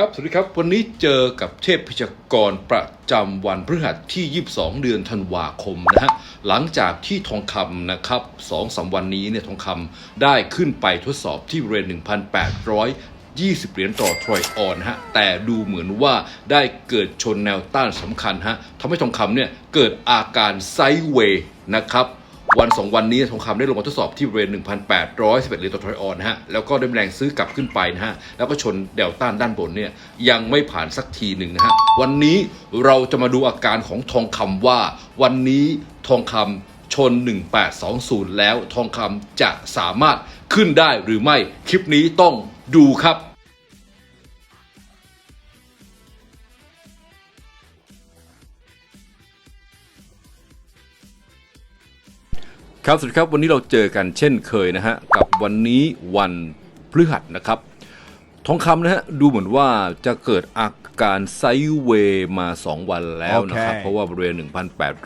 ครับ สวัสดีครับ วันนี้เจอกับเทพพยากรประจำวันพฤหัสที่ 22 เดือนธันวาคมนะฮะ หลังจากที่ทองคำนะครับสองสามวันนี้เนี่ยทองคำได้ขึ้นไปทดสอบที่บริเวณ 1,820 เหรียญต่อทรอยออนฮะแต่ดูเหมือนว่าได้เกิดชนแนวต้านสำคัญฮะทำให้ทองคำเนี่ยเกิดอาการไซด์เวย์นะครับ วันสองวันนี้ทองคำได้ลงมาทดสอบที่บริเวณ 1,811เหรียญต่อทอยออนนะฮะ แล้วก็ได้แรงซื้อกลับขึ้นไปนะฮะ แล้วก็ชนแนวต้านด้านบนเนี่ยยังไม่ผ่านสักทีหนึ่งนะฮะ วันนี้เราจะมาดูอาการของทองคำว่า วันนี้ทองคำชน 1820 แล้วทองคำจะสามารถขึ้นได้หรือไม่ คลิปนี้ต้องดูครับ ครับสวัสดีครับวันนี้เราเจอกันเช่นเคยนะฮะกับวันนี้วันพฤหัสนะครับ ทองคำนะฮะดูเหมือนว่าจะเกิดอาการไซด์เวย์มา 2 วันแล้วนะครับโอเคเพราะว่าบริเวณ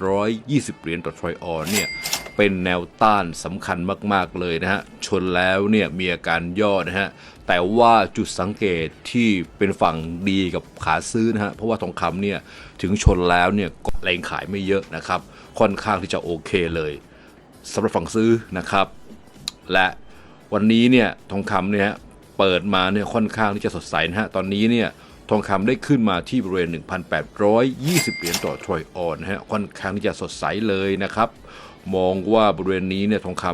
1,820 เหรียญต่อทรอยออนเนี่ยเป็นแนวต้านสำคัญมาก ๆ เลยนะฮะ ชนแล้วเนี่ยมีอาการย่อนะฮะ แต่ว่าจุดสังเกตที่เป็นฝั่งดีกับขาซื้อนะฮะ เพราะว่าทองคำเนี่ยถึงชนแล้วเนี่ยก็แรงขายไม่เยอะนะครับ ค่อนข้างที่จะโอเคเลย สำหรับฝั่งซื้อนะครับ และวันนี้เนี่ยทองคำเนี่ยเปิดมาเนี่ยค่อนข้างที่จะสดใสนะฮะตอนนี้เนี่ยทองคำได้ขึ้นมาที่บริเวณ 1,820 เหรียญต่อทรอยออนนะฮะค่อนข้างที่จะสดใสเลยนะครับ มองว่าบริเวณนี้เนี่ยทองค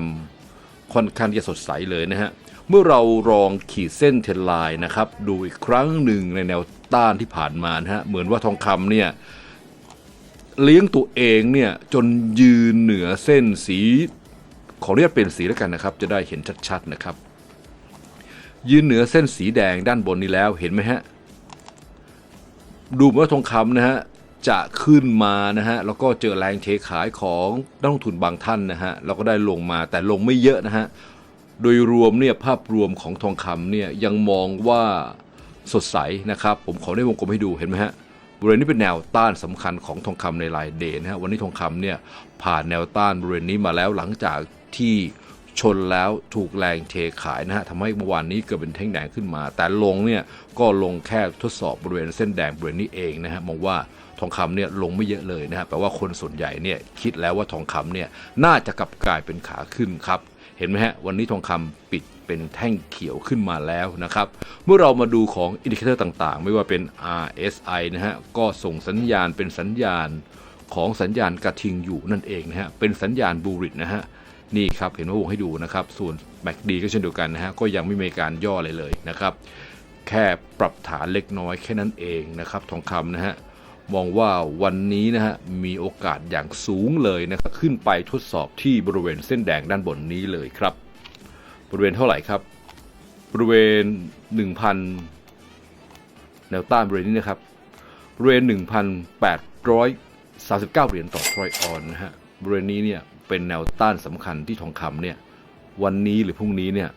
ำค่อนข้างที่จะสดใสเลยนะฮะเมื่อเราลองขีดเส้นเทรนไลน์นะครับ ดูอีกครั้งหนึ่งในแนวต้านที่ผ่านมานะฮะเหมือนว่าทองคำเนี่ย เลี้ยงตัวเองเนี่ยจนยืนเหนือเส้นสีขอเรียกเป็นสีแล้วกันนะครับ จะได้เห็นชัดๆนะครับ ยืนเหนือเส้นสีแดงด้านบนนี้แล้วเห็นไหมฮะดูเหมือนว่าทองคำนะฮะจะขึ้นมานะฮะแล้วก็เจอแรงเทขายของนักลงทุนบางท่านนะฮะแล้วก็ได้ลงมาแต่ลงไม่เยอะนะฮะโดยรวมเนี่ยภาพรวมของทองคำเนี่ยยังมองว่าสดใสนะครับ ผมขอได้วงกลมให้ดูเห็นไหมฮะ บริเวณนี้เป็นแนวต้านสำคัญของทองคำในรายเดย์นะฮะวันนี้ทองคำเนี่ยผ่านแนวต้านบริเวณนี้มาแล้วหลังจากที่ชนแล้วถูกแรงเทขายนะฮะทำให้เมื่อวานนี้เกิดเป็นแท่งแดงขึ้นมา แต่ลงเนี่ยก็ลงแค่ทดสอบบริเวณเส้นแดงบริเวณนี้เองนะฮะมองว่าทองคำเนี่ยลงไม่เยอะเลยนะฮะแปลว่าคนส่วนใหญ่เนี่ยคิดแล้วว่าทองคำเนี่ยน่าจะกลับกลายเป็นขาขึ้นครับ เห็นไหมฮะ วันนี้ทองคำปิดเป็นแท่งเขียวขึ้นมาแล้วนะครับ เมื่อเรามาดูของอินดิเคเตอร์ต่างๆ ไม่ว่าเป็น RSI นะฮะ ก็ส่งสัญญาณเป็นสัญญาณของสัญญาณกระทิงอยู่นั่นเองนะฮะ เป็นสัญญาณบูริตนะฮะ นี่ครับ เห็นว่าวงให้ดูนะครับ ส่วน MACD ก็เช่นเดียวกันนะฮะ ก็ยังไม่มีการย่ออะไรเลยนะครับ แค่ปรับฐานเล็กน้อยแค่นั้นเองนะครับ ทองคำนะฮะ มองว่าวันนี้นะฮะมีโอกาสอย่างสูงเลยนะครับขึ้นไปทดสอบที่บริเวณเส้นแดงด้านบนนี้เลยครับ บริเวณเท่าไหร่ครับ บริเวณ 1,000 แนวต้านบริเวณนี้นะครับบริเวณ 1,839 เหรียญต่อทรอยออนนะฮะบริเวณนี้เนี่ยเป็นแนวต้านสำคัญที่ทองคำเนี่ยวันนี้หรือพรุ่งนี้เนี่ย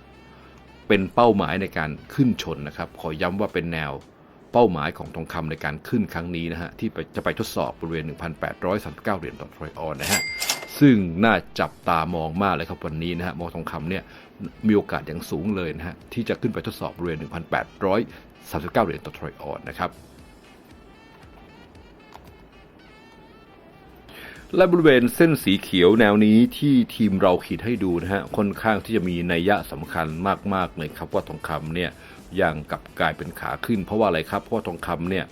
เป็นเป้าหมายในการขึ้นชนนะครับ ขอย้ำว่าเป็นแนว เป้าหมายของทองคำในการขึ้นครั้งนี้นะฮะ ที่จะไปทดสอบบริเวณ 1,839 เหรียญต่อทรอยออนนะฮะ ซึ่งน่าจับตามองมากเลยครับวันนี้นะฮะมองทองคำเนี่ยมีโอกาสอย่างสูงเลยนะฮะ ที่จะขึ้นไปทดสอบบริเวณ 1,839 เหรียญต่อทรอยออนนะครับและบริเวณเส้นสีเขียวแนวนี้ที่ทีมเราขีดให้ดูนะฮะค่อนข้างที่จะมีนัยยะสำคัญมากๆเลยครับว่าทองคำเนี่ย ยังกลับกลายเป็นขาขึ้น เพราะว่าอะไรครับ เพราะว่าทองคำเนี่ย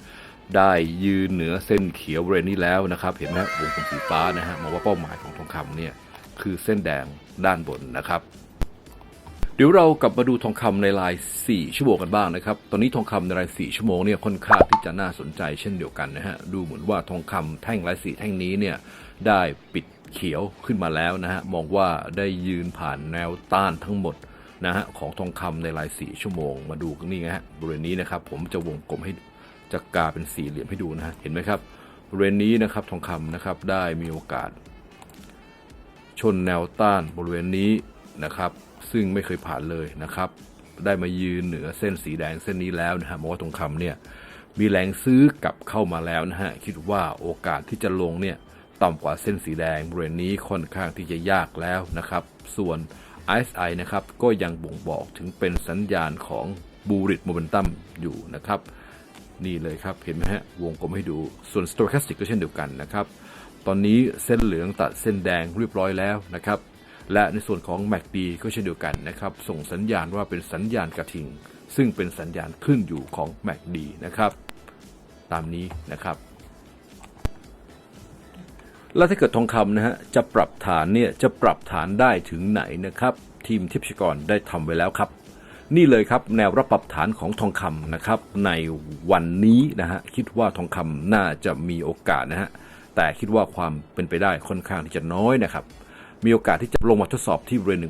ได้ยืนเหนือเส้นเขียวบริเวณนี้แล้วนะครับ เห็นไหมวงกลมสีฟ้านะฮะมองว่าเป้าหมายของทองคำเนี่ยคือเส้นแดงด้านบนนะครับ เดี๋ยวเรากลับมาดูทองคำในราย 4 ชั่วโมงกันบ้างนะครับ ตอนนี้ทองคำในราย 4 ชั่วโมงเนี่ยค่อนข้างที่จะน่าสนใจเช่นเดียวกันนะฮะ ดูเหมือนว่าทองคำแท่งราย 4 แท่งนี้เนี่ยได้ปิดเขียวขึ้นมาแล้วนะฮะ มองว่าได้ยืนผ่านแนวต้านทั้งหมด นะฮะของทองคำในราย4ชั่วโมง มาดูกันนี่นะฮะบริเวณนี้นะครับ ผมจะวงกลมให้จะกาเป็นสี่เหลี่ยมให้ดูนะฮะเห็นไหมครับบริเวณนี้นะครับทองคำนะครับได้มีโอกาส ชนแนวต้านบริเวณนี้นะครับ ซึ่งไม่เคยผ่านเลยนะครับ ได้มายืนเหนือเส้นสีแดงเส้นนี้แล้วนะฮะมองว่าทองคำเนี่ยมีแรงซื้อกลับเข้ามาแล้วนะฮะคิดว่าโอกาสที่จะลงเนี่ยต่ำกว่าเส้นสีแดงบริเวณนี้ค่อนข้างที่จะยากแล้วนะครับ ส่วน RSI นะครับก็ยังบ่งบอกถึงเป็นสัญญาณของบูริตโมเมนตัมอยู่นะครับ นี่เลยครับเห็นไหมฮะวงกลมให้ดูส่วน stochastic ก็เช่นเดียวกันนะครับ ตอนนี้เส้นเหลืองตัดเส้นแดงเรียบร้อยแล้วนะครับ และในส่วนของ MACD ก็เช่นเดียวกันนะครับ ส่งสัญญาณว่าเป็นสัญญาณกระทิง ซึ่งเป็นสัญญาณขึ้นอยู่ของ MACD นะครับ ตามนี้นะครับ แล้วถ้าเกิดทองคำนะฮะจะปรับฐานเนี่ยจะปรับฐานได้ถึงไหนนะครับ ทีมทิพยกรได้ทำไว้แล้วครับ นี่เลยครับแนวรับปรับฐานของทองคำนะครับในวันนี้นะฮะคิดว่าทองคำน่าจะมีโอกาสนะฮะแต่คิดว่าความเป็นไปได้ค่อนข้างที่จะน้อยนะครับมีโอกาสที่จะลงมาทดสอบที่บริเวณ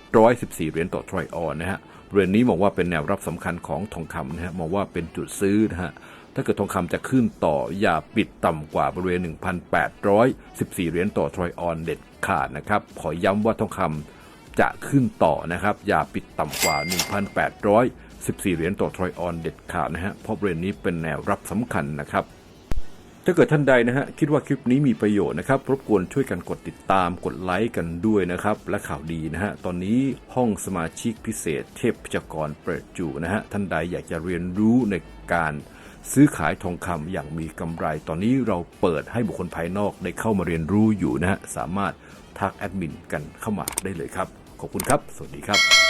1,814 เหรียญต่อทรอยออนนะฮะบริเวณนี้มองว่าเป็นแนวรับสำคัญของทองคำนะฮะมองว่าเป็นจุดซื้อนะฮะ ถ้าเกิดทองคำจะขึ้นต่ออย่าปิดต่ำกว่าบริเวณ 1,814 เหรียญต่อทรอยออนเด็ดขาดนะครับ ขอย้ำว่าทองคำจะขึ้นต่อนะครับ อย่าปิดต่ำกว่า 1,814 เหรียญต่อทรอยออนเด็ดขาดนะฮะเพราะบริเวณนี้เป็นแนวรับสำคัญนะครับถ้าเกิดท่านใดนะฮะคิดว่าคลิปนี้มีประโยชน์นะครับ รบกวนช่วยกันกดติดตามกดไลค์กันด้วยนะครับ และข่าวดีนะฮะตอนนี้ห้องสมาชิกพิเศษเทพพิจกรเปิดจูนะฮะท่านใดอยากจะเรียนรู้ในการ ซื้อขายทองคำอย่างมีกำไร ตอนนี้เราเปิดให้บุคคลภายนอกได้เข้ามาเรียนรู้อยู่นะฮะ สามารถทักแอดมินกันเข้ามาได้เลยครับ ขอบคุณครับ สวัสดีครับ